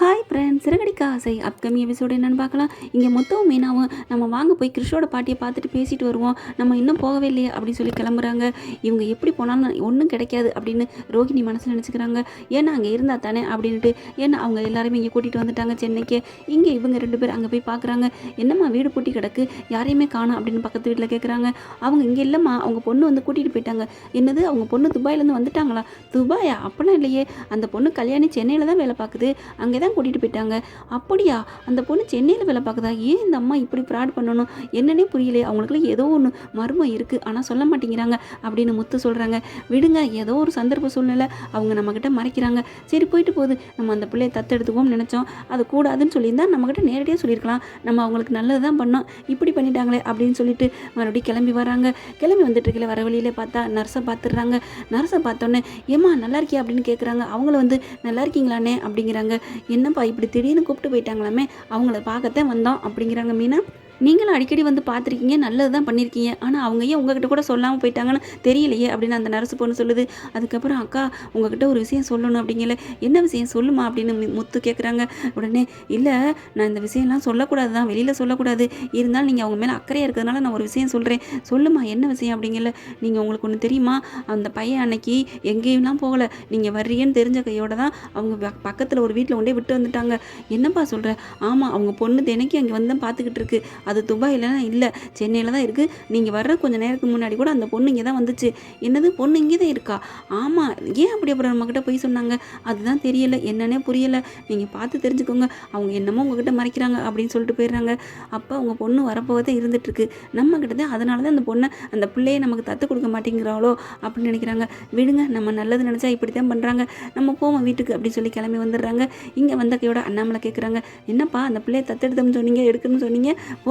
はい。ஃப்ரெண்ட்ஸ் சிறகடிக்க ஆசை. Upcoming episode என்னென்னு பார்க்கலாம். இங்கே மொத்தம் மீனாவும் நம்ம வாங்க போய் கிருஷ்ணோட பாட்டியை பார்த்துட்டு பேசிட்டு வருவோம். நம்ம இன்னும் போகவே இல்லையே அப்படின்னு சொல்லி கிளம்புறாங்க. இவங்க எப்படி போனாலும் ஒன்றும் கிடைக்காது அப்படின்னு ரோகிணி மனசில் நினச்சிக்கிறாங்க. ஏன்னா அங்கே இருந்தால் தானே அப்படின்ட்டு ஏன்னா அவங்க எல்லாருமே இங்கே கூட்டிகிட்டு வந்துட்டாங்க சென்னைக்கு. இங்கே இவங்க ரெண்டு பேர் அங்கே போய் பார்க்குறாங்க என்னம்மா வீடு பூட்டி கிடக்கு? யாரையுமே காணும் அப்படின்னு பக்கத்து வீட்டில் கேட்குறாங்க அவங்க இங்கே இல்லைம்மா. அவங்க பொண்ணு வந்து கூட்டிகிட்டு போயிட்டாங்க. என்னது? அவங்க பொண்ணு துபாயிலேருந்து வந்துட்டாங்களா? துபாயா? அப்படிலாம் இல்லையே. அந்த பொண்ணு கல்யாணி சென்னையில் தான் வேலை பார்க்குது அங்கே தான் கூட்டிகிட்டு போயிட்டாங்க. அப்படியா? அந்த பொண்ணு சென்னையில் வேலை பார்க்குதா? ஏன் இந்த அம்மா இப்படி ஃப்ராட் பண்ணணும்? என்னன்னே புரியலையே. அவங்களுக்குலாம் ஏதோ ஒன்று மர்மம் இருக்குது ஆனால் சொல்ல மாட்டேங்கிறாங்க அப்படின்னு முத்து சொல்கிறாங்க விடுங்க ஏதோ ஒரு சந்தர்ப்ப சூழ்நிலை அவங்க நம்மக்கிட்ட மறைக்கிறாங்க. சரி போயிட்டு போகுது. நம்ம அந்த பிள்ளையை தத்தெடுத்துக்குவோம்னு நினச்சோம். அது கூடாதுன்னு சொல்லியிருந்தா நம்மக்கிட்ட நேரடியாக சொல்லியிருக்கலாம். நம்ம அவங்களுக்கு நல்லது தான் பண்ணோம். இப்படி பண்ணிட்டாங்களே அப்படின்னு சொல்லிட்டு மறுபடியும் கிளம்பி வராங்க கிளம்பி வந்துட்டு இருக்கல வர வழியிலே பார்த்தா நர்ஸை பார்த்துடுறாங்க. நர்ஸை பார்த்தோன்னே ஏம்மா நல்லா இருக்கியா? அப்படின்னு கேட்குறாங்க அவங்கள வந்து நல்லா இருக்கீங்களாண்ணே? அப்படிங்கிறாங்க. என்னப்பா இப்படி திடீர்னு கூப்பிட்டு போயிட்டாங்களாமே அவங்கள பார்க்கத்தான் வந்தோம் அப்படிங்கிறாங்க மீனா. நீங்களும் அடிக்கடி வந்து பார்த்துருக்கீங்க நல்லது தான் பண்ணியிருக்கீங்க ஆனால் அவங்க ஏன் உங்ககிட்ட கூட சொல்லாமல் போயிட்டாங்கன்னு தெரியலையே அப்படின்னு அந்த நர்ஸ் பொண்ணு சொல்லுது. அதுக்கப்புறம் அக்கா உங்ககிட்ட ஒரு விஷயம் சொல்லணும் அப்படிங்கல. என்ன விஷயம்? சொல்லுமா? அப்படின்னு முத்து கேட்குறாங்க உடனே இல்லை நான் இந்த விஷயம்லாம் சொல்லக்கூடாது தான் வெளியில் சொல்லக்கூடாது. இருந்தாலும் நீங்கள் அவங்க மேலே அக்கறையாக இருக்கிறதுனால நான் ஒரு விஷயம் சொல்கிறேன் சொல்லுமா என்ன விஷயம் அப்படிங்கல? நீங்கள் உங்களுக்கு ஒன்று தெரியுமா? அந்த பையன் அன்னைக்கு எங்கேயும்லாம் போகலை. நீங்கள் வர்றீங்கன்னு தெரிஞ்ச கையோட தான் அவங்க பக்கத்தில் ஒரு வீட்டில் கொண்டே விட்டு வந்துட்டாங்க. என்னப்பா சொல்கிற ஆமாம் அவங்க பொண்ணு தினைக்கு அங்கே வந்து பார்த்துக்கிட்டு இருக்கு. அது துபாயிலலாம் இல்லை சென்னையில் தான் இருக்குது நீங்கள் வர்ற கொஞ்ச நேரத்துக்கு முன்னாடி கூட அந்த பொண்ணு இங்கே தான் வந்துச்சு. என்னது? பொண்ணு இங்கே தான் இருக்கா? ஆமாம் ஏன் அப்படி அப்புறம் நம்மக்கிட்ட போய் சொன்னாங்க? அதுதான் தெரியலை. என்னன்னே புரியலை. நீங்கள் பார்த்து தெரிஞ்சுக்கோங்க. அவங்க என்னமோ உங்ககிட்ட மறைக்கிறாங்க அப்படின்னு சொல்லிட்டு போயிடுறாங்க. அப்போ அவங்க பொண்ணு வரப்போதே இருந்துகிட்ருக்கு நம்மக்கிட்ட தான் அதனால தான் அந்த பொண்ணை அந்த பிள்ளையை நமக்கு தத்து கொடுக்க மாட்டேங்கிறாளோ அப்படின்னு நினைக்கிறாங்க. விடுங்க நம்ம நல்லது நினச்சா இப்படி தான் பண்ணுறாங்க நம்ம போவோம் வீட்டுக்கு அப்படின்னு சொல்லி கிளம்பி வந்துடுறாங்க. இங்கே வந்த கையோட அண்ணாமலை கேட்குறாங்க என்னப்பா அந்த பிள்ளையை தத்தெடுத்தோம்னு சொன்னீங்க எடுக்கணும்னு சொன்னீங்க?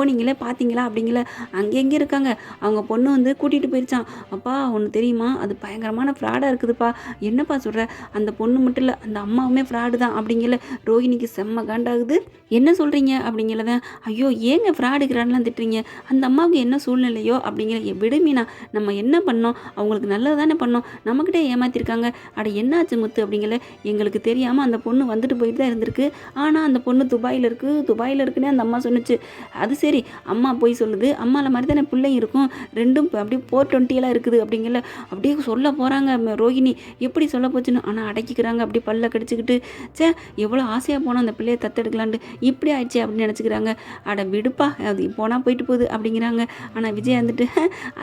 போனீங்களே பார்த்தீங்களா அப்படிங்கள அங்கே இருக்காங்க? அவங்க பொண்ணு வந்து கூட்டிகிட்டு போயிருச்சான் அப்பா ஒன்று தெரியுமா? அது பயங்கரமான ஃப்ராடாக இருக்குதுப்பா. என்னப்பா சொல்கிற அந்த பொண்ணு மட்டும் இல்லை அந்த அம்மாவுமே ஃப்ராடு தான். அப்படிங்கல ரோஹிணிக்கு செம்ம காண்டாகுது. என்ன சொல்கிறீங்க அப்படிங்கிறத ஐயோ ஏங்க ஃப்ராடுக்கிறான்லாம் திட்டுறீங்க? அந்த அம்மாவுக்கு என்ன சூழ்நிலையோ? அப்படிங்கிற விடுமீனா நம்ம என்ன பண்ணோம்? அவங்களுக்கு நல்லது தானே பண்ணோம். நம்மக்கிட்டே ஏமாத்திருக்காங்க. அட என்னாச்சு முத்து? அப்படிங்கல எங்களுக்கு தெரியாமல் அந்த பொண்ணு வந்துட்டு போயிட்டு தான் இருந்திருக்கு. ஆனால் அந்த பொண்ணு துபாயில் இருக்குது துபாயில் இருக்குன்னே அந்த அம்மா சொன்னுச்சு. அது சரி அம்மா போய் சொல்லுது அம்மாவில் மாதிரி தானே பிள்ளையும் இருக்கும். ரெண்டும் அப்படியே ஃபோர் டுவெண்ட்டியெல்லாம் இருக்குது அப்படிங்கிற அப்படியே சொல்ல போகிறாங்க ரோகிணி எப்படி சொல்ல போச்சுன்னு ஆனால் அடக்கிக்கிறாங்க அப்படி பல்ல கடிச்சிக்கிட்டு. சே எவ்வளோ ஆசையாக போனோம் அந்த பிள்ளையை தத்தெடுக்கலான்ட்டு. இப்படி ஆயிடுச்சு அப்படின்னு நினச்சிக்கிறாங்க. அட விடுப்பா அது போனால் போயிட்டு போகுது அப்படிங்கிறாங்க. ஆனால் விஜய் வந்துட்டு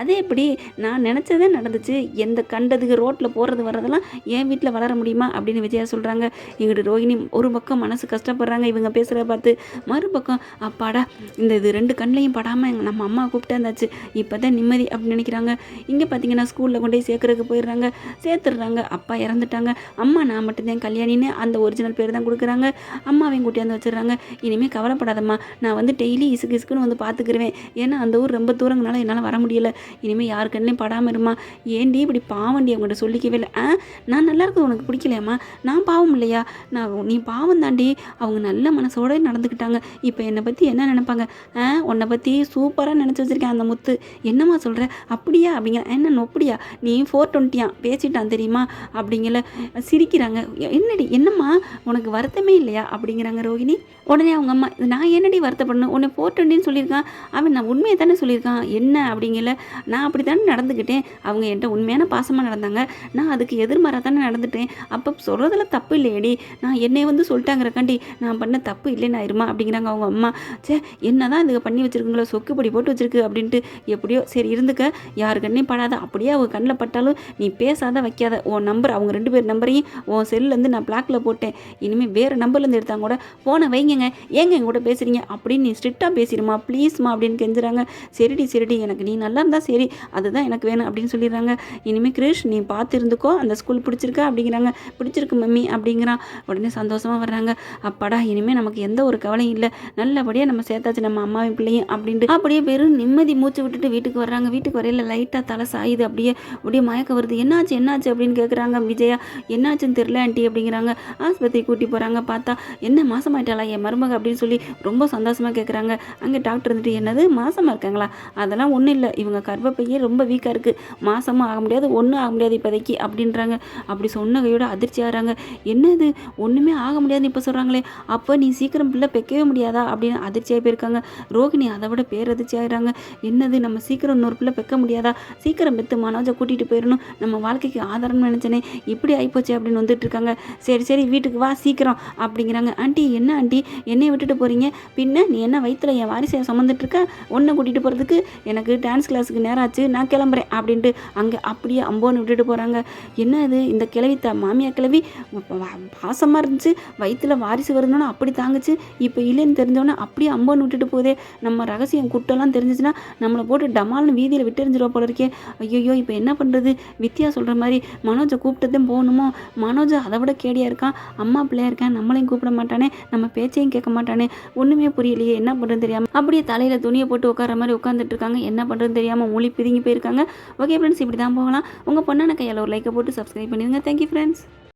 அதே எப்படி நான் நினச்சதே நடந்துச்சு. எந்த கண்டதுக்கு ரோட்டில் போகிறது வர்றதெல்லாம் என் வீட்டில் வளர முடியுமா? அப்படின்னு விஜயா சொல்கிறாங்க எங்கிட்ட ரோகிணி ஒரு பக்கம் மனசு கஷ்டப்படுறாங்க இவங்க பேசுகிறத பார்த்து. மறுபக்கம் அப்பாடா இந்த இது ரெண்டு ரெண்டு கண்ணிலையும் படாமல் நம்ம அம்மா கூப்பிட்டாந்தாச்சு இப்போ தான் நிம்மதி அப்படின்னு நினைக்கிறாங்க. இங்கே பார்த்தீங்கன்னா ஸ்கூலில் கொண்டு போய் சேர்க்குறதுக்கு போயிடுறாங்க. சேர்த்துடுறாங்க. அப்பா இறந்துட்டாங்க. அம்மா நான் மட்டும்தான் கல்யாணின்னு அந்த ஒரிஜினல் பேர் தான் கொடுக்குறாங்க. அம்மாவையும் கூட்டியாந்து வச்சிடுறாங்க. இனிமேல் கவலைப்படாதம்மா. நான் வந்து டெய்லி இசுக்கு இசுக்குன்னு வந்து பார்த்துக்கிருவேன் ஏன்னா அந்த ஊர் ரொம்ப தூரங்கனால என்னால் வர முடியலை. இனிமேல் யார் கண்ணிலையும் படாமல் இருமா. ஏண்டி இப்படி பாவண்டி அவங்ககிட்ட சொல்லிக்கவே இல்லை? ஆ? நான் நல்லா இருக்கிறது உனக்கு பிடிக்கலையாம்மா? நான் பாவம் இல்லையா? நான் நீ பாவம் தாண்டி அவங்க நல்ல மனசோட நடந்துக்கிட்டாங்க. இப்போ என்னை பற்றி என்ன நினைப்பாங்க? ஆ? உன்னை பற்றி சூப்பராக நினச்சி வச்சுருக்கேன் அந்த முத்து. என்னம்மா சொல்கிற அப்படியா? அப்படிங்கிற என்ன அப்படியா நீ ஃபோர் டுவெண்ட்டியா பேசிட்டான் தெரியுமா? அப்படிங்கல சிரிக்கிறாங்க. என்னடி என்னம்மா? உனக்கு வருத்தமே இல்லையா? அப்படிங்கிறாங்க ரோகிணி. உடனே அவங்க அம்மா நான் என்னடி வருத்தப்படணும்? உன்னை ஃபோர் டுவெண்ட்டின்னு சொல்லியிருக்கான். அவன் நான் உண்மையை தானே சொல்லியிருக்கான். என்ன? அப்படிங்கல நான் அப்படி தானே நடந்துக்கிட்டேன். அவங்க என்கிட்ட உண்மையான பாசமாக நடந்தாங்க. நான் அதுக்கு எதிர்மாராக தானே நடந்துட்டேன். அப்போ சொல்கிறதுல தப்பு இல்லையடி. நான் என்னை வந்து சொல்லிட்டாங்கிறக்காண்டி நான் பண்ண தப்பு இல்லைன்னு ஆயிருமா? அப்படிங்கிறாங்க அவங்க அம்மா. சே என்ன தான் இதுக்கு பண்ணி வச்சிருக்குங்களோ சொக்குப்படி போட்டு வச்சுருக்கு அப்படின்ட்டு எப்படியோ சரி இருந்துக்க யாரு கண்ணையும் படாத அப்படியே அவங்க கண்ணில் பட்டாலும் நீ பேசாத வைக்காத. உன் நம்பர் அவங்க ரெண்டு பேர் நம்பரையும் உன் செல்லேருந்து நான் பிளாக்ல போட்டேன். இனிமேல் வேறு நம்பர்லேருந்து எடுத்தாங்க கூட போனை வைங்கங்க ஏங்க எங்க கூட பேசுகிறீங்க அப்படின்னு நீ ஸ்ட்ரிக்டாக பேசிடுமா ப்ளீஸ்மா அப்படின்னு கெஞ்சுறாங்க. சரிடி சரிடி எனக்கு நீ நல்லா இருந்தால் சரி அதுதான் எனக்கு வேணும் அப்படின்னு சொல்லிடுறாங்க. இனிமேல் கிரிஷ் நீ பார்த்து இருந்துக்கோ அந்த ஸ்கூல் பிடிச்சிருக்கா அப்படிங்கிறாங்க. பிடிச்சிருக்கு மம்மி அப்படிங்கிறான் உடனே சந்தோஷமாக வர்றாங்க. அப்பாடா இனிமேல் நமக்கு எந்த ஒரு கவலையும் இல்லை. நல்லபடியாக நம்ம சேர்த்தாச்சு நம்ம அம்மாவை என் பிள்ளையும் அப்படின்ட்டு அப்படியே வெறும் நிம்மதி மூச்சு விட்டுட்டு வீட்டுக்கு வர்றாங்க. வீட்டுக்கு வரையில லைட்டாக தலை சாயுது. அப்படியே அப்படியே மயக்க வருது. என்னாச்சு என்னாச்சு? அப்படின்னு கேட்குறாங்க விஜயா. என்னாச்சுன்னு தெரில ஆண்டி அப்படிங்கிறாங்க. ஆஸ்பத்திரி கூட்டி போகிறாங்க பார்த்தா என்ன மாசமாயிட்டாளா என் மருமக? அப்படின்னு சொல்லி ரொம்ப சந்தோஷமாக கேட்குறாங்க அங்கே டாக்டர் இருந்துட்டு என்னது மாசமாக இருக்காங்களா? அதெல்லாம் ஒன்றும் இல்லை. இவங்க கர்ப்பப்பையே ரொம்ப வீக்காக இருக்குது மாசமாக ஆக முடியாது ஒன்றும் ஆக முடியாது இப்போதைக்கு. அப்படின்றாங்க. அப்படி சொன்ன கையோட அதிர்ச்சி ஆகிறாங்க. என்னது? ஒன்றுமே ஆக முடியாதுன்னு இப்போ சொல்கிறாங்களே அப்போ நீ சீக்கிரம் பிள்ளை பெக்கவே முடியாதா? அப்படின்னு அதிர்ச்சியாக போயிருக்காங்க. ரோகிணி அதை விட பேரதிர்ச்சி ஆகிறாங்க என்னது நம்ம சீக்கிரம் இன்னொரு பிள்ளை பெக்க முடியாதா? சீக்கிரம் பெத்து மனோஜை கூட்டிகிட்டு போயிடணும். நம்ம வாழ்க்கைக்கு ஆதாரம்னு நினச்சேனே இப்படி ஆகிப்போச்சு அப்படின்னு வந்துட்டு இருக்காங்க. சரி சரி வீட்டுக்கு வா சீக்கிரம் அப்படிங்கிறாங்க. ஆண்டி என்ன ஆண்டி? என்னை விட்டுட்டு போகிறீங்க பின்ன நீ என்ன வயிற்றில் என் வாரிசை சுமந்துட்டு இருக்க? ஒன்றை கூட்டிகிட்டு போகிறதுக்கு எனக்கு டான்ஸ் கிளாஸுக்கு நேரம் ஆச்சு. நான் கிளம்புறேன் அப்படின்ட்டு அங்கே அப்படியே அம்போன்னு விட்டுட்டு போகிறாங்க என்ன இது? இந்த கிழவி த மாமியார் கிழவி பாசமாக இருந்துச்சு. வயிற்றுல வாரிசு வரணும்னு அப்படி தாங்குச்சு. இப்போ இல்லைன்னு தெரிஞ்சோன்னே அப்படியே அம்போன்னு விட்டுட்டு போதே நம்ம ரகசியம் குட்டெல்லாம் தெரிஞ்சிச்சுன்னா நம்மளை போட்டு டமால்னு வீதியில் விட்டுறிஞ்சிருவா போல இருக்கே. ஐயோ இப்போ என்ன பண்ணுறது வித்யா சொல்கிற மாதிரி மனோஜை கூப்பிட்டதும் போகணுமோ? மனோஜ் அதை விட கேடியாக இருக்கான் அம்மா பிள்ளையா இருக்கான் நம்மளையும் கூப்பிட மாட்டானே? நம்ம பேச்சையும் கேட்க மாட்டானே? ஒன்றுமே புரியலையே என்ன பண்ணுறது தெரியாமல் அப்படியே தலையில் துணியை போட்டு உட்கார மாதிரி உட்காந்துட்டு இருக்காங்க. என்ன பண்ணுறது தெரியாமல் மொழி பிதுங்கி போயிருக்காங்க. ஓகே ஃப்ரெண்ட்ஸ் இப்படி தான் போகலாம். உங்கள் பொண்ணான கையால் ஒரு லைக்கை போட்டு சப்ஸ்கிரைப் பண்ணிடுங்க. Thank you friends